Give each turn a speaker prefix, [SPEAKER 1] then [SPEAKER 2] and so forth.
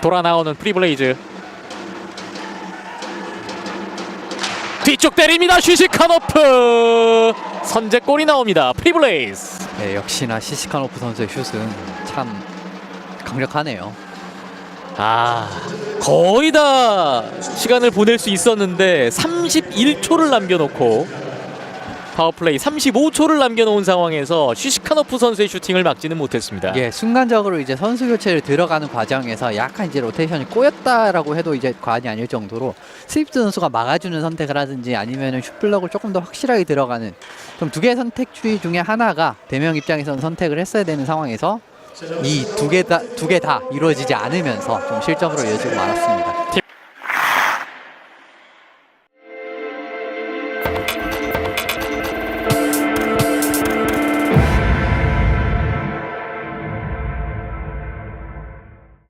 [SPEAKER 1] 돌아 나오는 프리블레이즈. 뒤쪽 때립니다. 슈시카노프 선제골이 나옵니다. 프리블레이즈.
[SPEAKER 2] 네, 역시나 시시카노프 선수의 슛은 참 강력하네요.
[SPEAKER 1] 아 거의 다 시간을 보낼 수 있었는데 31초를 남겨놓고 파워플레이 35초를 남겨놓은 상황에서 슈시카노프 선수의 슈팅을 막지는 못했습니다.
[SPEAKER 2] 예, 순간적으로 이제 선수 교체를 들어가는 과정에서 약간 이제 로테이션이 꼬였다라고 해도 이제 과언이 아닐 정도로 스위프트 선수가 막아주는 선택을 하든지 아니면은 슛블럭을 조금 더 확실하게 들어가는 좀 두 개의 선택지 중에 하나가 대명 입장에서는 선택을 했어야 되는 상황에서 이 두 개 다 두 개 다 이루어지지 않으면서 좀 실점으로 이어지고 말았습니다.